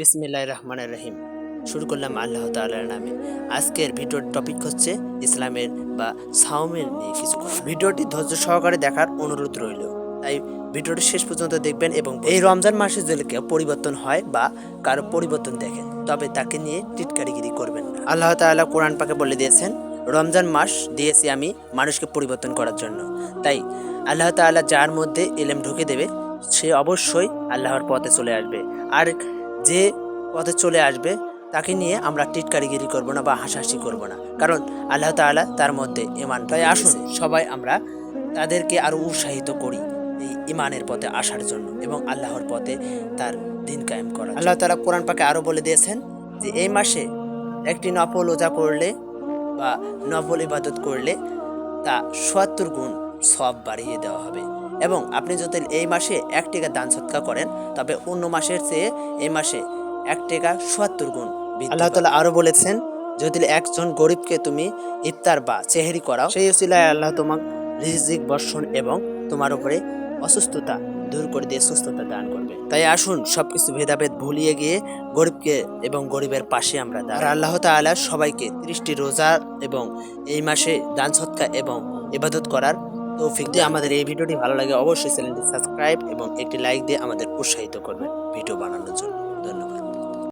বিসমিল্লাহ রহমানের রহিম। শুরু করলাম আল্লাহ তাআলার নামে। আজকের ভিডিওর টপিক হচ্ছে ইসলামের বা সাওমের নিয়ে কিছু ভিডিওটি ধৈর্য সহকারে দেখার অনুরোধ রইল। তাই ভিডিওটি শেষ পর্যন্ত দেখবেন এবং এই রমজান মাসে যদি কেউ পরিবর্তন হয় বা কারও পরিবর্তন দেখেন, তবে তাকে নিয়ে টিটকারিগিরি করবেন না। আল্লাহ তাআলা কোরআন পাকে বলে দিয়েছেন, রমজান মাস দিয়েছি আমি মানুষকে পরিবর্তন করার জন্য। তাই আল্লাহ তাআলা যার মধ্যে এলেম ঢুকে দেবে, সে অবশ্যই আল্লাহর পথে চলে আসবে। আর যে পথে চলে আসবে তাকে নিয়ে আমরা টিটকারিগিরি করব না বা হাসাহাসি করব না। কারণ আল্লাহ তাআলা তার মধ্যে ইমান তাই আসুন। সবাই আমরা তাদেরকে আরও উৎসাহিত করি এই ইমানের পথে আসার জন্য এবং আল্লাহর পথে তার দিন কায়েম করা আল্লাহ তালা কোরআন পাকে আরও বলে দিয়েছেন যে এই মাসে একটি নফল ওজা করলে বা নফল ইবাদত করলে তা সত্তর গুণ সব বাড়িয়ে দেওয়া হবে। এবং আপনি যদি এই মাসে এক টাকা দান সৎকার করেন তবে অন্য মাসের চেয়ে এই মাসে এক টাকা সত্তর গুণ আল্লাহ তালা আরও বলেছেন যদি একজন গরিবকে তুমি ইফতার বা চেহারি করাও সেই উসিলায় আল্লাহ তোমার রিজিক বর্ষণ এবং তোমার উপরে অসুস্থতা দূর করে দিয়ে সুস্থতা দান করবে তাই আসুন সবকিছু ভেদাভেদ ভুলিয়ে গিয়ে গরিবকে এবং গরিবের পাশে আমরা। আর আল্লাহ তাআলা সবাইকে ত্রিশটি রোজা এবং এই মাসে দান সৎকার এবং ইবাদত করার তৌফিক দিয়ে আমাদের এই ভিডিওটি ভালো লাগে অবশ্যই চ্যানেলটি সাবস্ক্রাইব এবং একটি লাইক দিয়ে আমাদের উৎসাহিত করবেন ভিডিও বানানোর জন্য। ধন্যবাদ।